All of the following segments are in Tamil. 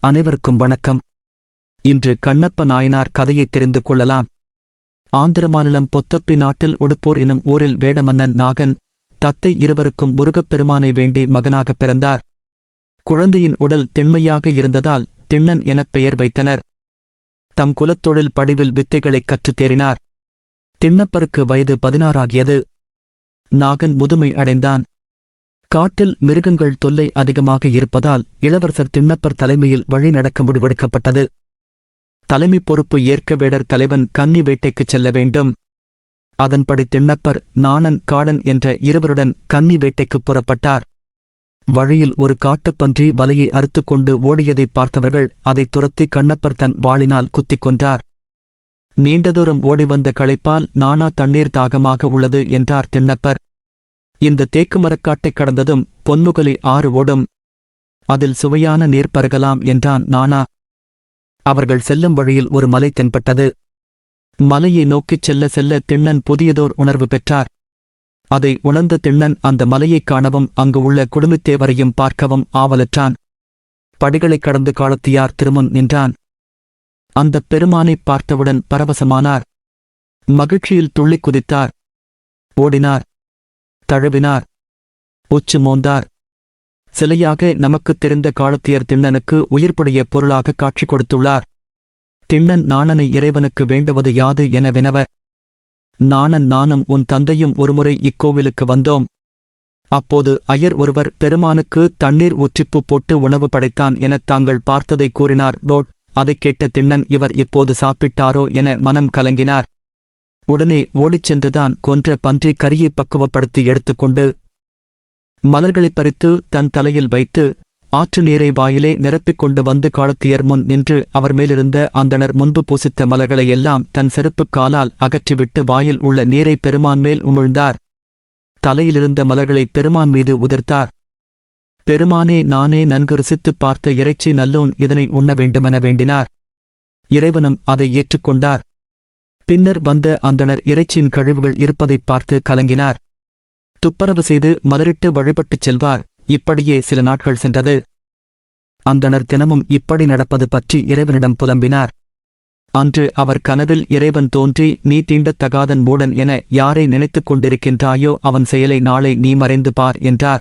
அனைவருக்கும் வணக்கம். இன்று கண்ணப்ப நாயனார் கதையை தெரிந்து கொள்ளலாம். ஆந்திர மாநிலம் பொத்தப்பி நாட்டில் உடுப்போர் எனும் ஊரில் வேடமன்னன் நாகன் தத்தை இருவருக்கும் முருகப்பெருமானை வேண்டி மகனாகப் பிறந்தார். குழந்தையின் உடல் திண்மையாக இருந்ததால் திண்ணன் எனப் பெயர் வைத்தனர். தம் குலத்தொழில் படிவில் வித்தைகளைக் கற்றுத் தேறினார். திண்ணப்பருக்கு வயது பதினாறாகியது. நாகன் முதுமை அடைந்தான். காட்டில் மிருகங்கள் தொல்லை அதிகமாக இருப்பதால் இளவரசர் திண்ணப்பர் தலைமையில் வழி நடக்க முடிவெடுக்கப்பட்டது தலைமை பொறுப்பு ஏற்க வேடர் தலைவன் கன்னி வேட்டைக்குச் செல்ல வேண்டும். அதன்படி திண்ணப்பர் நாணன் காடன் என்ற இருவருடன் கன்னி வேட்டைக்குப் புறப்பட்டார். வழியில் ஒரு காட்டுப்பன்றி வலையை அறுத்துக்கொண்டு ஓடியதைப் பார்த்தவர்கள் அதைத் துரத்தி கண்ணப்பர் தன் வாளினால் குத்திக் கொன்றார். நீண்ட தூரம் ஓடி வந்த களைப்பால் நானா தண்ணீர் தாகமாக உள்ளது என்றார் திண்ணப்பர். இந்த தேக்கு மரக்காட்டைக் கடந்ததும் பொன்முகலி ஆறு ஓடும். அதில் சுவையான நீர் பருகலாம் என்றான் நானா. அவர்கள் செல்லும் வழியில் ஒரு மலை தென்பட்டது. மலையை நோக்கிச் செல்ல செல்ல திண்ணன் புதியதோர் உணர்வு பெற்றார். அதை உணர்ந்த திண்ணன் அந்த மலையைக் காணவும் அங்கு உள்ள குடும்பத்தேவரையும் பார்க்கவும் ஆவலற்றான். படிகளைக் கடந்து காலத்தியார் திருமுன் நின்றான். அந்தப் பெருமானைப் பார்த்தவுடன் பரவசமானார். மகிழ்ச்சியில் துள்ளிக் குதித்தார். ஓடினார். தழுவினார். உச்சு மோந்தார். சிலையாக நமக்குத் தெரிந்த காலத்தியர் திண்ணனுக்கு உயிர்ப்புடைய பொருளாக காட்சி கொடுத்துள்ளார். திண்ணன் நாணனை இறைவனுக்கு வேண்டுவது யாது என வினவ நாணன் நானும் உன் தந்தையும் ஒருமுறை இக்கோவிலுக்கு வந்தோம். அப்போது ஐயர் ஒருவர் பெருமானுக்கு தண்ணீர் உச்சிப்பு போட்டு உணவு படைத்தான் எனத் தாங்கள் பார்த்ததை கூறினார். டோட் அதைக் கேட்ட திண்ணன் இவர் இப்போது சாப்பிட்டாரோ என மனம் கலங்கினார். உடனே ஓடிச் சென்றுதான் கொன்ற பன்றி கரியை பக்குவப்படுத்தி எடுத்துக்கொண்டு மலர்களைப் பறித்து தன் தலையில் வைத்து ஆற்று நீரை வாயிலே நிரப்பிக் கொண்டு வந்து காலத்தியர் முன் நின்று அவர் மேலிருந்த அந்தணர் முன்பு பூசித்த மலர்களை எல்லாம் தன் செருப்புக் காலால் அகற்றிவிட்டு வாயில் உள்ள நீரை பெருமான் மேல் உமிழ்ந்தார். தலையிலிருந்த மலர்களை பெருமான் மீது உதிர்த்தார். பெருமானே நானே நன்கு ருசித்துப் பார்த்த இறைச்சி நல்லோன் இதனை உண்ண வேண்டுமென வேண்டினார். இறைவனும் அதை ஏற்றுக்கொண்டார். பின்னர் வந்த அந்தணர் இறைச்சியின் கழிவுகள் இருப்பதைப் பார்த்து கலங்கினார். துப்பரவு செய்து மலரிட்டு வழிபட்டுச் செல்வார். இப்படியே சில நாட்கள் சென்றது. அந்தணர் தினமும் இப்படி நடப்பது பற்றி இறைவனிடம் புலம்பினார். அன்று அவர் கனவில் இறைவன் தோன்றி நீ தீண்டத் தகாதன் மூடன் என யாரை நினைத்துக் கொண்டிருக்கின்றாயோ அவன் செயலை நாளை நீ மறைந்து பார் என்றார்.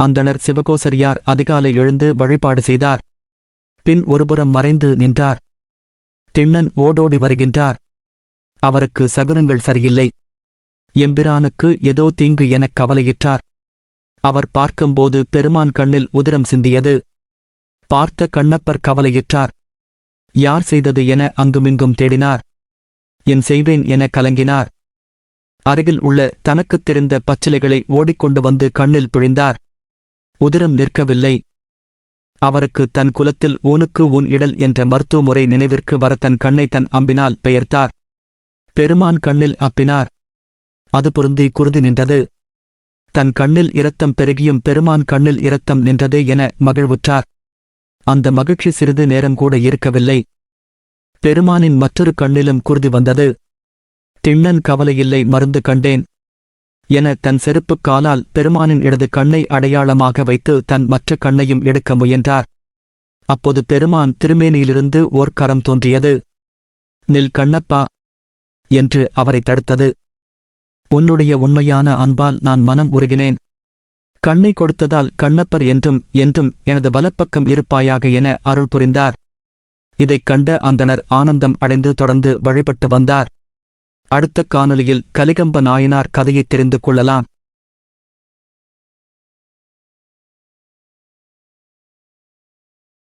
அந்தணர் சிவகோசரியார் அதிகாலை எழுந்து வழிபாடு செய்தார். பின் ஒருபுறம் மறைந்து நின்றார். திண்ணன் ஓடோடி வருகின்றார். அவருக்கு சகுனங்கள் சரியில்லை. எம்பிரானுக்கு ஏதோ தீங்கு எனக் கவலையிட்டார். அவர் பார்க்கும்போது பெருமான் கண்ணில் உதிரம் சிந்தியது. பார்த்த கண்ணப்பர் கவலையிட்டார். யார் செய்தது என அங்குமிங்கும் தேடினார். என் செய்வேன் என கலங்கினார். அருகில் உள்ள தனக்குத் தெரிந்த பச்சிலைகளை ஓடிக்கொண்டு வந்து கண்ணில் பிழிந்தார். உதிரம் நிற்கவில்லை. அவருக்கு தன் குலத்தில் ஊனுக்கு உன் இடல் என்ற மருத்துவ முறை நினைவிற்கு வர தன் கண்ணை தன் அம்பினால் பெயர்த்தார். பெருமான் கண்ணில் அப்பினார். அது பொருந்தி குருதி நின்றது. தன் கண்ணில் இரத்தம் பெருகியும் பெருமான் கண்ணில் இரத்தம் நின்றது என மகிழ்வுற்றார். அந்த மகிழ்ச்சி சிறிது நேரம் கூட இருக்கவில்லை. பெருமானின் மற்றொரு கண்ணிலும் குருதி வந்தது. திண்ணன் கவலையில்லை மருந்து கண்டேன். என தன் செருப்புக் காலால் பெருமானின் இடது கண்ணை அடையாளமாக வைத்து தன் மற்ற கண்ணையும் எடுக்க முயன்றார். அப்போது பெருமான் திருமேனியிலிருந்து ஓர் கரம் தோன்றியது. நில் கண்ணப்பா என்று அவரை தடுத்தது. உன்னுடைய உண்மையான அன்பால் நான் மனம் உருகினேன். கண்ணை கொடுத்ததால் கண்ணப்பர் என்றும் என்றும் எனது வலப்பக்கம் இருப்பாயாக என அருள் புரிந்தார். இதைக் கண்ட அந்தணர் ஆனந்தம் அடைந்து தொடர்ந்து வழிபட்டு வந்தார். அடுத்த காணொலியில் கலிகம்ப நாயனார் கதையைத் தெரிந்து கொள்ளலாம்.